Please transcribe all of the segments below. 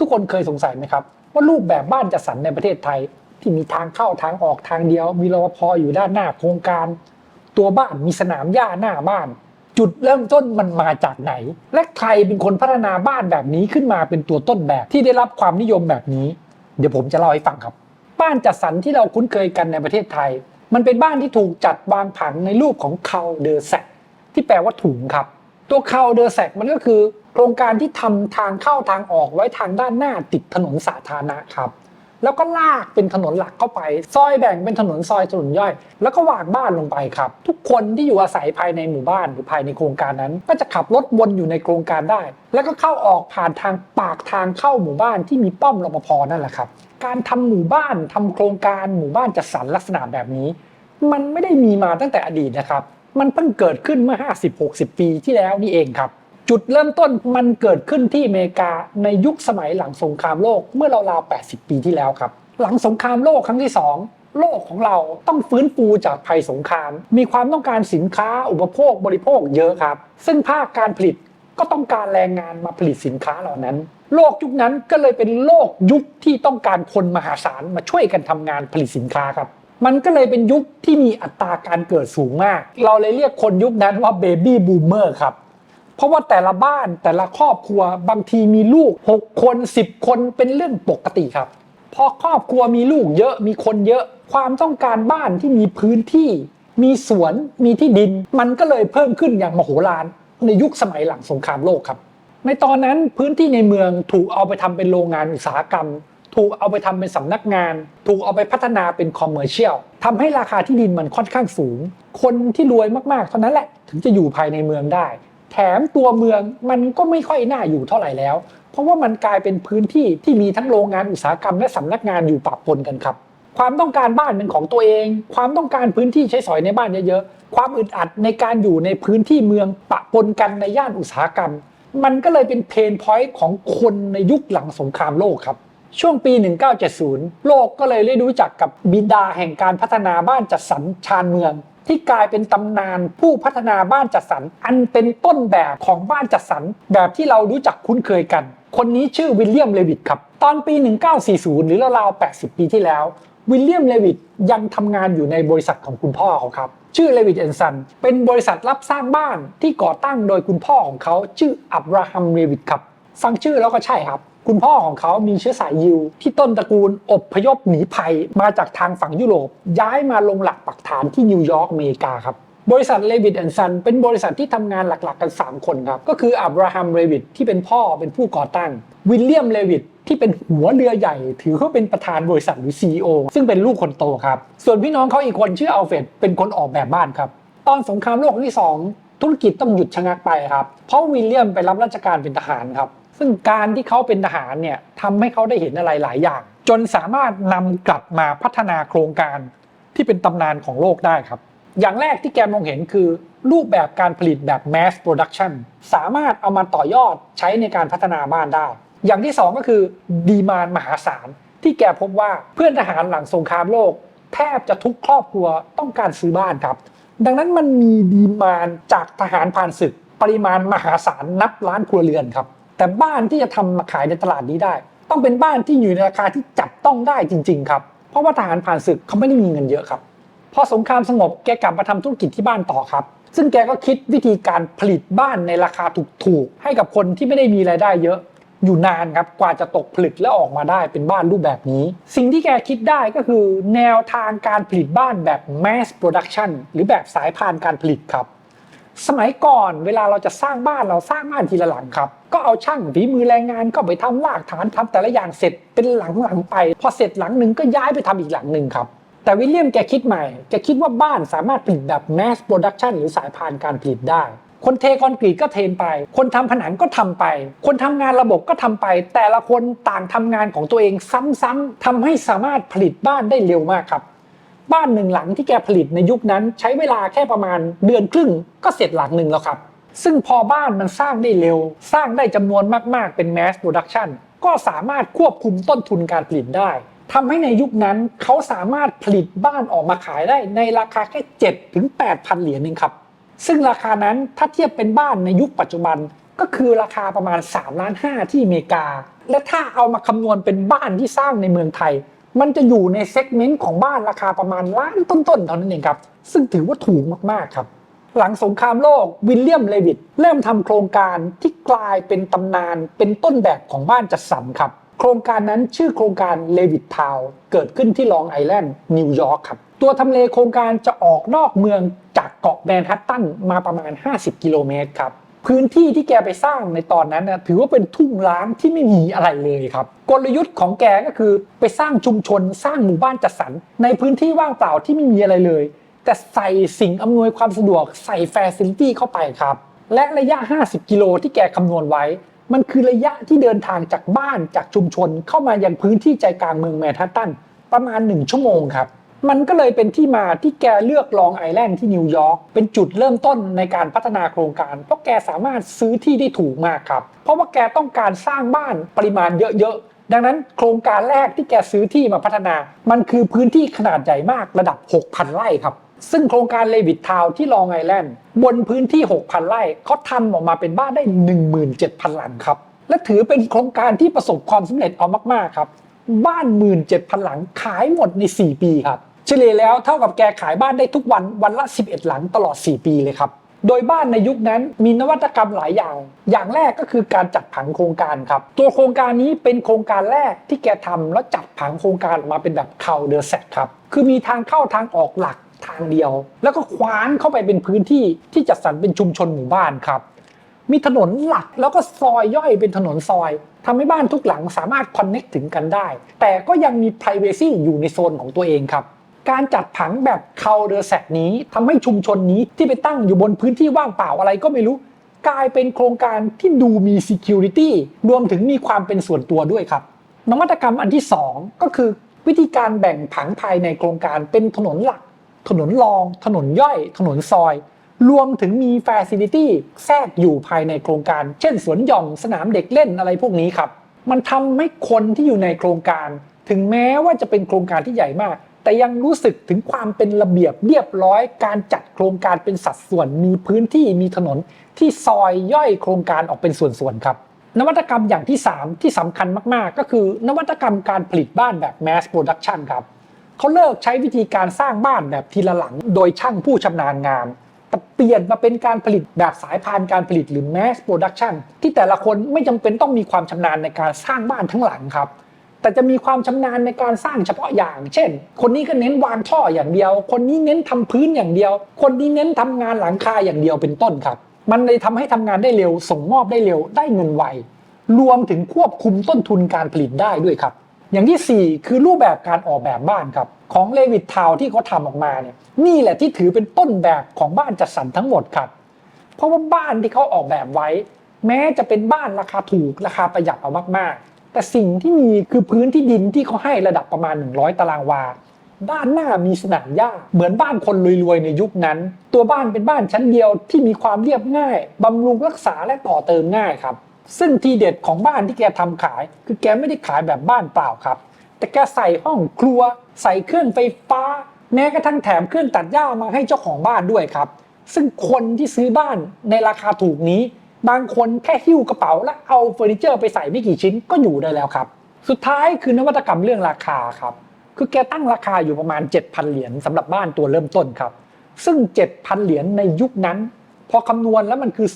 ทุกคนเคยสงสัยไหมครับ ว่ารูปแบบบ้านจัดสรรในประเทศไทย ที่มีทางเข้าทางออกทางเดียว มีรปภอยู่ด้านหน้าโครงการ ตัวบ้านมีสนามหญ้าหน้าบ้าน จุดเริ่มต้นมันมาจากไหน และใครเป็นคนพัฒนาบ้านแบบนี้ขึ้นมาเป็นตัวต้นแบบที่ได้รับความนิยมแบบนี้ เดี๋ยวผมจะเล่าให้ฟังครับ บ้านจัดสรรที่เราคุ้นเคยกันในประเทศไทย มันเป็นบ้านที่ถูกจัดวางผังในรูปของเคาเดอร์แซที่แปลว่าถุงครับ ตัวคาวเดอร์แซกมันก็คือ โครงการที่ทำทางเข้าทางออกไว้ทางด้านหน้าติดถนนสาธารณะครับแล้วก็ลากเป็นถนนหลักเข้าไป ซอยแบ่งเป็นถนนซอยถนนย่อย แล้วก็วางบ้านลงไปครับ ทุกคนที่อยู่อาศัยภายในหมู่บ้านหรือภายในโครงการนั้น ก็จะขับรถวนอยู่ในโครงการได้ แล้วก็เข้าออกผ่านทางปากทางเข้าหมู่บ้านที่มีป้อมรปภนั่นแหละครับ การทำหมู่บ้านทำโครงการหมู่บ้านจัดสรรลักษณะแบบนี้ มันไม่ได้มีมาตั้งแต่อดีตนะครับ มันเพิ่งเกิดขึ้นเมื่อ 50-60 ปีที่แล้วนี่เองครับ จุดเริ่มต้นมันเกิดขึ้นที่อเมริกาในยุคสมัยหลังสงครามโลกเมื่อราวๆ80 ปีที่แล้วครับ หลังสงครามโลกครั้งที่ 2โลกของเราต้องฟื้นฟูจากภัยสงคราม มีความต้องการสินค้าอุปโภคบริโภคเยอะครับ ซึ่งภาคการผลิตก็ต้องการแรงงานมาผลิตสินค้าเหล่านั้น โลกยุคนั้นก็เลยเป็นโลกยุคที่ต้องการคนมหาศาลมาช่วยกันทำงานผลิตสินค้าครับ มันก็เลยเป็นยุคที่มีอัตราการเกิดสูงมาก เราเลยเรียกคนยุคนั้นว่าเบบี้บูมเมอร์ครับ เพราะว่าแต่ละบ้านแต่ละครอบครัวบางทีมีลูก 6 คน 10 คนเป็นเรื่องปกติครับ พอครอบครัวมีลูกเยอะมีคนเยอะความต้องการบ้านที่มีพื้นที่ มีสวนมีที่ดิน มันก็เลยเพิ่มขึ้นอย่างมโหฬารในยุคสมัยหลังสงครามโลกครับ ในตอนนั้นพื้นที่ในเมืองถูกเอาไปทำเป็นโรงงานอุตสาหกรรม ถูกเอาไปทำเป็นสำนักงาน ถูกเอาไปพัฒนาเป็นคอมเมอร์เชียลทำให้ราคาที่ดินมันค่อนข้างสูง คนที่รวยมากๆ เท่านั้นแหละถึงจะอยู่ภายในเมืองได้ แถมตัวเมืองมันก็ไม่ค่อยน่าอยู่เท่าไหร่แล้ว เพราะว่ามันกลายเป็นพื้นที่ที่มีทั้งโรงงานอุตสาหกรรมและสำนักงานอยู่ปะปนกันครับความต้องการบ้านเป็นของตัวเอง ความต้องการพื้นที่ใช้สอยในบ้านเยอะๆ ความอึดอัดในการอยู่ในพื้นที่เมืองปะปนกันในย่านอุตสาหกรรม มันก็เลยเป็นเพนพอยต์ของคนในยุคหลังสงครามโลกครับ ช่วงปี 1970 โลกก็เลยได้รู้จักกับบิดาแห่งการพัฒนาบ้านจัดสรรชานเมือง ที่กลายเป็นตำนานผู้พัฒนาบ้านจัดสรรอันเป็นต้นแบบของบ้านจัดสรรแบบที่เรารู้จักคุ้นเคยกัน คนนี้ชื่อวิลเลียมเลวิตครับ ตอนปี 1940 หรือราวๆ 80 ปีที่แล้ว วิลเลียมเลวิตยังทำงานอยู่ในบริษัทของคุณพ่อเขาครับ ชื่อเลวิตแอนซันเป็นบริษัทรับสร้างบ้านที่ก่อตั้งโดยคุณพ่อของเขาชื่ออับราฮัมเลวิตครับฟังชื่อแล้วก็ใช่ครับ คุณพ่อของเขามีเชื้อสายยิว ที่ต้นตระกูลอบพยพหนีภัยมาจากทางฝั่งยุโรป ย้ายมาลงหลักปักฐานที่นิวยอร์กอเมริกาครับบริษัทเลวิตแอนซันเป็นบริษัทที่ทำงานหลักๆกัน 3 คนครับ ก็คืออับราฮัมเลวิตที่เป็นพ่อเป็นผู้ก่อตั้ง วิลเลียมเลวิตที่เป็นหัวเรือใหญ่ ถือเขาเป็นประธานบริษัทหรือ CEO ซึ่งเป็นลูกคนโตครับ ส่วนพี่น้องเขาอีกคนชื่ออัลเฟดเป็นคนออกแบบบ้านครับ ตอนสงครามโลกครั้งที่ 2 ธุรกิจต้องหยุดชะงักไปครับ เพราะวิลเลียมไปรับราชการเป็นทหารครับ ซึ่งการที่เขาเป็นทหารเนี่ยทำให้เขาได้เห็นอะไรหลายอย่าง จนสามารถนำกลับมาพัฒนาโครงการที่เป็นตำนานของโลกได้ครับ อย่างแรกที่แกมองเห็นคือ รูปแบบการผลิตแบบ mass production สามารถเอามาต่อยอดใช้ในการพัฒนาบ้านได้ อย่างที่สองก็คือดีมานมหาศาลที่แกพบว่าเพื่อนทหารหลังสงครามโลก แทบจะทุกครอบครัวต้องการซื้อบ้านครับ ดังนั้นมันมีดีมานจากทหารผ่านศึก ปริมาณมหาศาลนับล้านครัวเรือนครับ แต่บ้านที่จะทำมาขายในตลาดนี้ได้ ต้องเป็นบ้านที่อยู่ในราคาที่จับต้องได้จริง ๆ ครับ เพราะว่าทหารผ่านศึกเขาไม่ได้มีเงินเยอะครับพอสงครามสงบแกกลับมาทำธุรกิจที่บ้านต่อครับ ซึ่งแกก็คิดวิธีการผลิตบ้านในราคาถูกๆให้กับคนที่ไม่ได้มีรายได้เยอะอยู่นานครับกว่าจะตกผลึกและออกมาได้เป็นบ้านรูปแบบนี้ สิ่งที่แกคิดได้ก็คือ แนวทางการผลิตบ้านแบบ mass production หรือแบบสายพานการผลิตครับ สมัยก่อนเวลาเราจะสร้างบ้านเราสร้างบ้านทีละหลังครับ ก็เอาช่างฝีมือแรงงานก็ไปทำรากฐานทำแต่ละอย่างเสร็จเป็นหลังๆไป พอเสร็จหลังหนึ่งก็ย้ายไปทำอีกหลังหนึ่งครับ แต่วิลเลียมแกคิดใหม่ แกคิดว่าบ้านสามารถผลิตแบบ mass production หรือสายพานการผลิตได้ คนเทคอนกรีตก็เทนไป คนทำผนังก็ทำไป คนทำงานระบบก็ทำไป แต่ละคนต่างทำงานของตัวเองซ้ำๆทำให้สามารถผลิตบ้านได้เร็วมากครับบ้านหนึ่งหลังที่แกผลิตในยุคนั้นใช้เวลาแค่ประมาณเดือนครึ่งก็เสร็จหลังหนึ่งแล้วครับ ซึ่งพอบ้านมันสร้างได้เร็ว สร้างได้จำนวนมาก ๆ เป็น mass production ก็สามารถควบคุมต้นทุนการผลิตได้ทำให้ในยุคนั้นเขาสามารถผลิตบ้านออกมาขายได้ในราคาแค่ 7 ถึง 8,000 เหรียญเองครับ ซึ่งราคานั้นถ้าเทียบเป็นบ้านในยุคปัจจุบันก็คือราคาประมาณ3ล้าน5ที่อเมริกา และถ้าเอามาคำนวณเป็นบ้านที่สร้างในเมืองไทย มันจะอยู่ในเซกเมนต์ของบ้านราคาประมาณล้านต้นๆเท่านั้นเองครับ ซึ่งถือว่าถูกมากๆครับ หลังสงครามโลกวิลเลียมเลวิตเริ่มทำโครงการที่กลายเป็นตำนานเป็นต้นแบบของบ้านจัดสรรครับ โครงการนั้นชื่อโครงการเลวิตทาวเกิดขึ้นที่ลองไอแลนด์นิวยอร์กครับ ตัวทำเลโครงการจะออกนอกเมืองจากเกาะแมนฮัตตันมาประมาณ 50 กิโลเมตรครับพื้นที่ที่แกไปสร้างในตอนนั้นนะถือว่าเป็นทุ่งร้างที่ไม่มีอะไรเลยครับ กลยุทธ์ของแกก็คือไปสร้างชุมชนสร้างหมู่บ้านจัดสรรในพื้นที่ว่างเปล่าที่ไม่มีอะไรเลย แต่ใส่สิ่งอำนวยความสะดวกใส่แฟซิลิตี้เข้าไปครับ และระยะ 50 กิโลที่แกคำนวณไว้ มันคือระยะที่เดินทางจากบ้านจากชุมชน เข้ามายังพื้นที่ใจกลางเมืองแมนฮัตตันประมาณ 1 ชั่วโมงครับ มันก็เลยเป็นที่มาที่แกเลือกลองไอแลนด์ที่นิวยอร์กเป็นจุดเริ่มต้นในการพัฒนาโครงการ เพราะแกสามารถซื้อที่ได้ถูกมากครับ เพราะว่าแกต้องการสร้างบ้านปริมาณเยอะๆ ดังนั้นโครงการแรกที่แกซื้อที่มาพัฒนา มันคือพื้นที่ขนาดใหญ่มากระดับ 6,000 ไร่ครับ ซึ่งโครงการเลวิตทาวที่ลองไอแลนด์บนพื้นที่ 6,000 ไร่เขาทำออกมาเป็นบ้านได้ 17,000 หลังครับ และถือเป็นโครงการที่ประสบความสำเร็จเอามากๆครับ บ้าน 17,000 หลังขายหมดใน 4 ปีครับ เฉลี่ยแล้วเท่ากับแกขายบ้านได้ทุกวันวันละ 11 หลังตลอด 4 ปีเลยครับ โดยบ้านในยุคนั้นมีนวัตกรรมหลายอย่าง อย่างแรกก็คือการจัดผังโครงการครับ ตัวโครงการนี้เป็นโครงการแรกที่แกทำแล้วจัดผังโครงการออกมาเป็นแบบเคาเดอร์เซตครับ คือมีทางเข้าทางออกหลักทางเดียว แล้วก็คว้านเข้าไปเป็นพื้นที่ที่จัดสรรเป็นชุมชนหมู่บ้านครับ มีถนนหลักแล้วก็ซอยย่อยเป็นถนนซอยทำให้บ้านทุกหลังสามารถคอนเน็กถึงกันได้ แต่ก็ยังมี p r i เวซีอยู่ในโซนของตัวเองครับ การจัดผังแบบเคาเดอร์แซนี้ทำให้ชุมชนนี้ที่ไปตั้งอยู่บนพื้นที่ว่างเปล่าอะไรก็ไม่รู้ กลายเป็นโครงการที่ดูมี Security รวมถึงมีความเป็นส่วนตัวด้วยครับ นวัตกรรมอันที่ 2 ก็คือ วิธีการแบ่งผังภายในโครงการเป็นถนนหลัก ถนนรอง ถนนย่อย ถนนซอย รวมถึงมี Facility แทรกอยู่ภายในโครงการ เช่นสวนหย่อมสนามเด็กเล่นอะไรพวกนี้ครับมันทำให้คนที่อยู่ในโครงการ ถึงแม้ว่าจะเป็นโครงการที่ใหญ่มาก แต่ยังรู้สึกถึงความเป็นระเบียบเรียบร้อย การจัดโครงการเป็นสัดส่วน มีพื้นที่มีถนนที่ซอยย่อยโครงการออกเป็นส่วนๆครับ นวัตกรรมอย่างที่ 3 ที่สำคัญมากๆ ก็คือนวัตกรรมการผลิตบ้านแบบ mass production ครับเขาเลิกใช้วิธีการสร้างบ้านแบบทีละหลัง โดยช่างผู้ชำนาญงานแต่เปลี่ยนมาเป็นการผลิตแบบสายพานการผลิตหรือ mass production ที่แต่ละคนไม่จำเป็นต้องมีความชำนาญในการสร้างบ้านทั้งหลังครับ แต่จะมีความชำนาญในการสร้างเฉพาะอย่าง เช่น คนนี้ก็เน้นวางท่ออย่างเดียว คนนี้เน้นทำพื้นอย่างเดียว คนนี้เน้นทำงานหลังคาอย่างเดียวเป็นต้นครับ มันเลยทำให้ทำงานได้เร็ว ส่งมอบได้เร็ว ได้เงินไว รวมถึงควบคุมต้นทุนการผลิตได้ด้วยครับ อย่างที่ 4 คือรูปแบบการออกแบบบ้านครับ ของเลวิตทาวที่เขาทำออกมาเนี่ย นี่แหละที่ถือเป็นต้นแบบของบ้านจัดสรรทั้งหมดครับ เพราะว่าบ้านที่เขาออกแบบไว้ แม้จะเป็นบ้านราคาถูกราคาประหยัดเอามากๆ แต่สิ่งที่มีคือพื้นที่ดินที่เขาให้ระดับประมาณ 100 ตารางวา ด้านหน้ามีสนามหญ้าเหมือนบ้านคนรวยๆในยุคนั้น ตัวบ้านเป็นบ้านชั้นเดียวที่มีความเรียบง่ายบำรุงรักษาและต่อเติมง่ายครับ ซึ่งทีเด็ดของบ้านที่แกทำขาย คือแกไม่ได้ขายแบบบ้านเปล่าครับ แต่แกใส่ห้องครัว ใส่เครื่องไฟฟ้า แม้กระทั่งแถมเครื่องตัดหญ้ามาให้เจ้าของบ้านด้วยครับ ซึ่งคนที่ซื้อบ้านในราคาถูกนี้ บางคนแค่หิ้วกระเป๋าและเอาเฟอร์นิเจอร์ไปใส่ไม่กี่ชิ้นก็อยู่ได้แล้วครับ สุดท้ายคือนวัตกรรมเรื่องราคาครับ คือแกตั้งราคาอยู่ประมาณ 7,000 เหรียญสำหรับบ้านตัวเริ่มต้นครับ ซึ่ง 7,000 เหรียญในยุคนั้น พอคำนวณแล้วมันคือ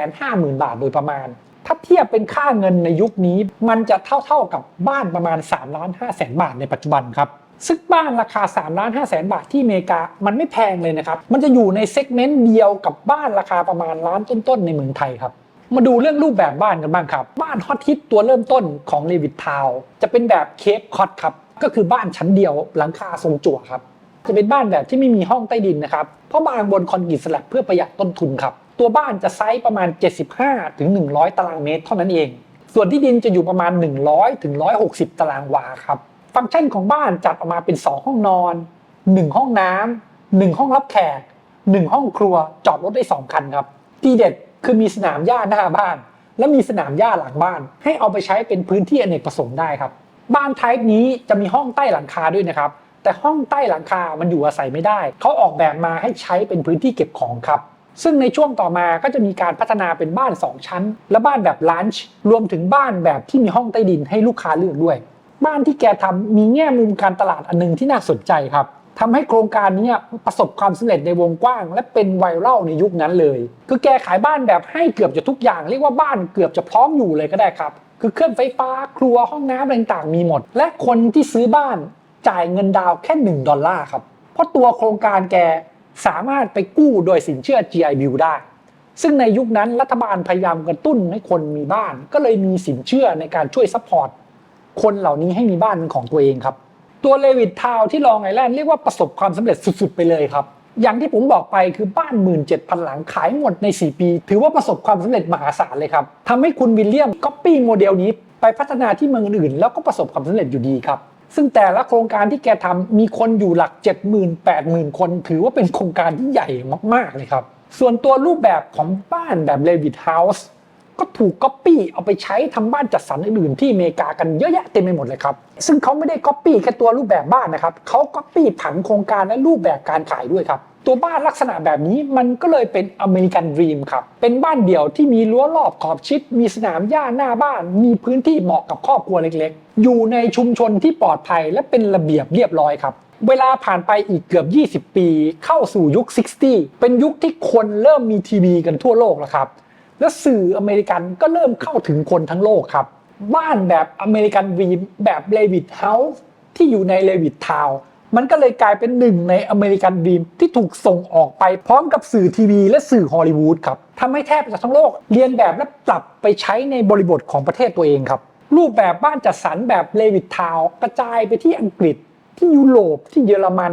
250,000 บาทโดยประมาณ ถ้าเทียบเป็นค่าเงินในยุคนี้มันจะเท่าๆกับบ้านประมาณ3ล้าน5แสนบาทในปัจจุบันครับ ซึ่งบ้านราคา3ล้าน5แสนบาทที่อเมริกามันไม่แพงเลยนะครับ มันจะอยู่ในเซกเมนต์เดียวกับบ้านราคาประมาณล้านต้นๆในเมืองไทยครับ มาดูเรื่องรูปแบบบ้านกันบ้างครับ บ้านฮอตฮิตตัวเริ่มต้นของเลวิตทาวจะเป็นแบบเคปคอตครับก็คือบ้านชั้นเดียวหลังคาทรงจั่วครับจะเป็นบ้านแบบที่ไม่มีห้องใต้ดินนะครับ เพราะบางบนคอนกรีตสลับเพื่อประหยัดต้นทุนครับ ตัวบ้านจะไซส์ประมาณ 75ถึง100 ตารางเมตรเท่านั้นเอง ส่วนที่ดินจะอยู่ประมาณ 100ถึง160 ตารางวาครับ ฟังก์ชันของบ้านจัดออกมาเป็น 2 ห้องนอน 1 ห้องน้ำ1ห้องรับแขก 1 ห้องครัวจอดรถได้ 2 คันครับ ที่เด็ดคือมีสนามหญ้าหน้าบ้าน และมีสนามหญ้าหลังบ้าน ให้เอาไปใช้เป็นพื้นที่อเนกประสงค์ได้ครับ บ้านไทป์นี้จะมีห้องใต้หลังคาด้วยนะครับ แต่ห้องใต้หลังคามันอยู่อาศัยไม่ได้ เขาออกแบบมาให้ใช้เป็นพื้นที่เก็บของครับซึ่งในช่วงต่อมาก็จะมีการพัฒนาเป็นบ้าน 2 ชั้น และบ้านแบบลันช์รวมถึงบ้านแบบที่มีห้องใต้ดินให้ลูกค้าเลือกด้วย บ้านที่แกทำมีแง่มุมการตลาดอันหนึงที่น่าสนใจครับทำให้โครงการนี้ประสบความสำเร็จในวงกว้าง และเป็นไวรัลในยุคนั้นเลย คือแกขายบ้านแบบให้เกือบจะทุกอย่าง เรียกว่าบ้านเกือบจะพร้อมอยู่เลยก็ได้ครับ คือเครื่องไฟฟ้าครัวห้องน้ำอะไรต่างๆมีหมด และคนที่ซื้อบ้านจ่ายเงินดาวน์แค่ 1 ดอลลาร์ครับ เพราะตัวโครงการแกสามารถไปกู้โดยสินเชื่อ GI Bill ได้ ซึ่งในยุคนั้นรัฐบาลพยายามกระตุ้นให้คนมีบ้าน ก็เลยมีสินเชื่อในการช่วยซัพพอร์ต คนเหล่านี้ให้มีบ้านเป็นของตัวเองครับ ตัวเลวิตทาวที่ลองไอแลนด์เรียกว่าประสบความสำเร็จสุดๆไปเลยครับ อย่างที่ผมบอกไปคือบ้าน 17,000 หลังขายหมดใน 4 ปี ถือว่าประสบความสำเร็จมหาศาลเลยครับทำให้คุณวิลเลียมก๊อปปี้โมเดลนี้ไปพัฒนาที่เมืองอื่นๆแล้วก็ประสบความสำเร็จอยู่ดีครับซึ่งแต่ละโครงการที่แกทำมีคนอยู่หลัก 70,000 80,000 คน ถือว่าเป็นโครงการที่ใหญ่มาก ๆ เลยครับ ส่วนตัวรูปแบบของบ้านแบบเลวิตเฮาส์ ก็ถูกก๊อปปี้เอาไปใช้ทำบ้านจัดสรรอื่นๆที่อเมริกากันเยอะแยะเต็มไปหมดเลยครับ ซึ่งเขาไม่ได้ก๊อปปี้แค่ตัวรูปแบบบ้านนะครับเขาก๊อปปี้ผังโครงการและรูปแบบการขายด้วยครับ ตัวบ้านลักษณะแบบนี้มันก็เลยเป็นอเมริกันดรีมครับ เป็นบ้านเดี่ยวที่มีรั้วรอบขอบชิด มีสนามหญ้าหน้าบ้าน มีพื้นที่เหมาะกับครอบครัวเล็กๆ อยู่ในชุมชนที่ปลอดภัยและเป็นระเบียบเรียบร้อยครับเวลาผ่านไปอีกเกือบ 20 ปี เข้าสู่ยุค 60 เป็นยุคที่คนเริ่มมีทีวีกันทั่วโลกแล้วครับ และสื่ออเมริกันก็เริ่มเข้าถึงคนทั้งโลกครับ บ้านแบบอเมริกันวีมแบบเลวิตเฮาส์ที่อยู่ในเลวิตทาวมันก็เลยกลายเป็นหนึ่งในอเมริกันดีมที่ถูกส่งออกไปพร้อมกับสื่อทีวีและสื่อฮอลลีวูดครับทำให้แทบจะทั้งโลกเรียนแบบและปรับไปใช้ในบริบทของประเทศตัวเองครับ รูปแบบบ้านจัดสรรแบบเลวิตทาวกระจายไปที่อังกฤษ ที่ยุโรปที่เยอรมัน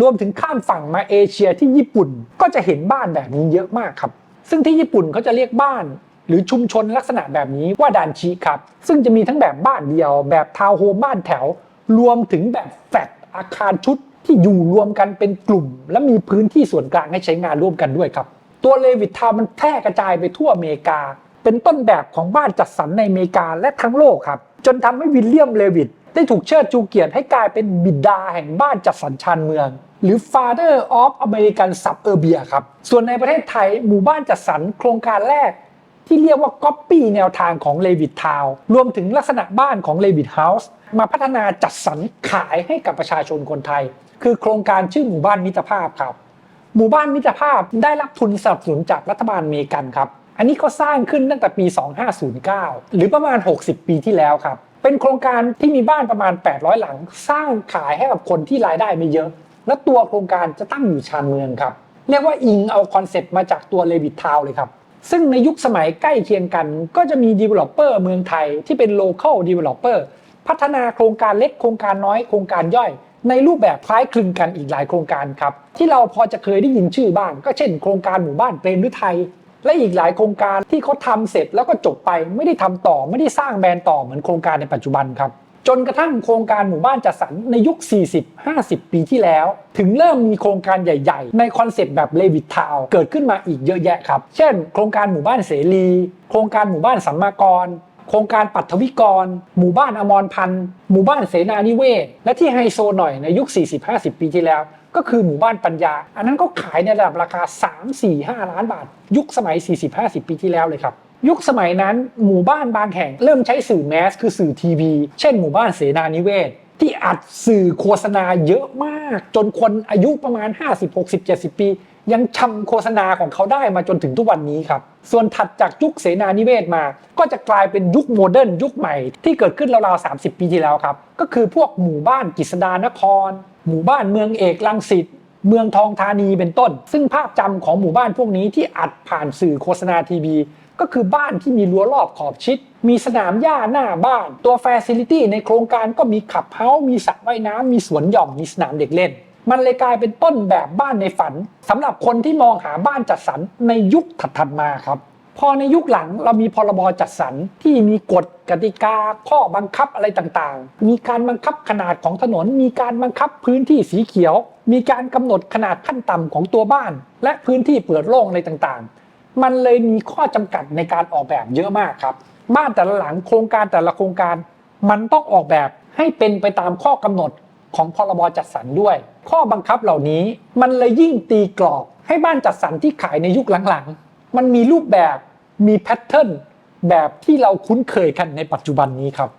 รวมถึงข้ามฝั่งมาเอเชียที่ญี่ปุ่น ก็จะเห็นบ้านแบบนี้เยอะมากครับ ซึ่งที่ญี่ปุ่นเขาจะเรียกบ้าน หรือชุมชนลักษณะแบบนี้ว่าดานชิครับ ซึ่งจะมีทั้งแบบบ้านเดียว แบบทาวน์โฮมบ้านแถว รวมถึงแบบแฟลตอาคารชุดที่อยู่รวมกันเป็นกลุ่ม และมีพื้นที่ส่วนกลางให้ใช้งานร่วมกันด้วยครับ ตัวเลวิตทาวมันแพร่กระจายไปทั่วอเมริกา เป็นต้นแบบของบ้านจัดสรรในอเมริกาและทั้งโลกครับ จนทำให้วิลเลียมเลวิตได้ถูกเชิดชูเกียรติให้กลายเป็นบิดาแห่งบ้านจัดสรรชานเมือง หรือ Father of American Suburbia ครับ ส่วนในประเทศไทยหมู่บ้านจัดสรรโครงการแรก ที่เรียกว่าก๊อปปี้แนวทางของเลวิตทาวรวมถึงลักษณะบ้านของเลวิตเฮาส์มาพัฒนาจัดสรรขายให้กับประชาชนคนไทย คือโครงการชื่อหมู่บ้านมิตรภาพครับ หมู่บ้านมิตรภาพได้รับทุนสนับสนุนจากรัฐบาลอเมริกันครับ อันนี้เขาสร้างขึ้นตั้งแต่ปี 2509 หรือประมาณ 60 ปีที่แล้วครับเป็นโครงการที่มีบ้านประมาณ 800 หลัง สร้างขายให้กับคนที่รายได้ไม่เยอะ และตัวโครงการจะตั้งอยู่ชานเมืองครับ เรียกว่าอิงเอาคอนเซ็ปต์มาจากตัวเลวิตทาวเลยครับ ซึ่งในยุคสมัยใกล้เคียงกัน ก็จะมี developer เมืองไทยที่เป็น local developer พัฒนาโครงการเล็กโครงการน้อยโครงการย่อย ในรูปแบบคล้ายคลึงกันอีกหลายโครงการครับ ที่เราพอจะเคยได้ยินชื่อบ้าง ก็เช่นโครงการหมู่บ้านเปรมฤทัยและอีกหลายโครงการที่เขาทำเสร็จแล้วก็จบไป ไม่ได้ทำต่อไม่ได้สร้างแบรนด์ต่อเหมือนโครงการในปัจจุบันครับ จนกระทั่งโครงการหมู่บ้านจัดสรรในยุค 40-50 ปีที่แล้ว ถึงเริ่มมีโครงการใหญ่ ๆ ในคอนเซปต์แบบเลวิตทาวเกิดขึ้นมาอีกเยอะแยะครับ เช่น โครงการหมู่บ้านเสรี โครงการหมู่บ้านสัมมากร โครงการปัทวิกร หมู่บ้านอมรพันธ์หมู่บ้านเสนานิเวศ และที่ไฮโซหน่อยในยุค 40-50 ปีที่แล้ว ก็คือหมู่บ้านปัญญา อันนั้นก็ขายในระดับราคา 3 4 5 ล้านบาท ยุคสมัย 40-50 ปีที่แล้วเลยครับยุคสมัยนั้นหมู่บ้านบางแห่งเริ่มใช้สื่อแมสคือสื่อทีวี เช่นหมู่บ้านเสนานิเวศ ที่อัดสื่อโฆษณาเยอะมาก จนคนอายุประมาณ 50 60 70 ปี ยังชำโฆษณาของเขาได้มาจนถึงทุกวันนี้ครับ ส่วนถัดจากยุคเสนานิเวศมา ก็จะกลายเป็นยุคโมเดิร์นยุคใหม่ที่เกิดขึ้นราวๆ 30 ปีที่แล้วครับ ก็คือพวกหมู่บ้านกฤษดานคร หมู่บ้านเมืองเอกลังสิตเมืองทองธานีเป็นต้น ซึ่งภาพจำของหมู่บ้านพวกนี้ที่อัดผ่านสื่อโฆษณาทีวีก็คือบ้านที่มีรั้วรอบขอบชิด มีสนามหญ้าหน้าบ้าน ตัวแฟซิลิตี้ในโครงการก็มีขับเฮามีสระว่ายน้ำมีสวนหย่อมมีสนามเด็กเล่น มันเลยกลายเป็นต้นแบบบ้านในฝันสำหรับคนที่มองหาบ้านจัดสรรในยุคถัดๆมาครับ พอในยุคหลังเรามีพรบจัดสรรที่มีกฎกติกา ข้อบังคับอะไรต่างๆ มีการบังคับขนาดของถนน มีการบังคับพื้นที่สีเขียว มีการกำหนดขนาดขั้นต่ำของตัวบ้าน และพื้นที่เปิดโล่งอะไรต่างๆ มันเลยมีข้อจำกัดในการออกแบบเยอะมากครับ บ้านแต่ละหลังโครงการแต่ละโครงการ มันต้องออกแบบให้เป็นไปตามข้อกำหนดของพรบจัดสรรด้วย ข้อบังคับเหล่านี้มันเลยยิ่งตีกรอบให้บ้านจัดสรรที่ขายในยุคหลังๆ มันมีรูปแบบมีแพทเทิร์นแบบที่เราคุ้นเคยกันในปัจจุบันนี้ครับ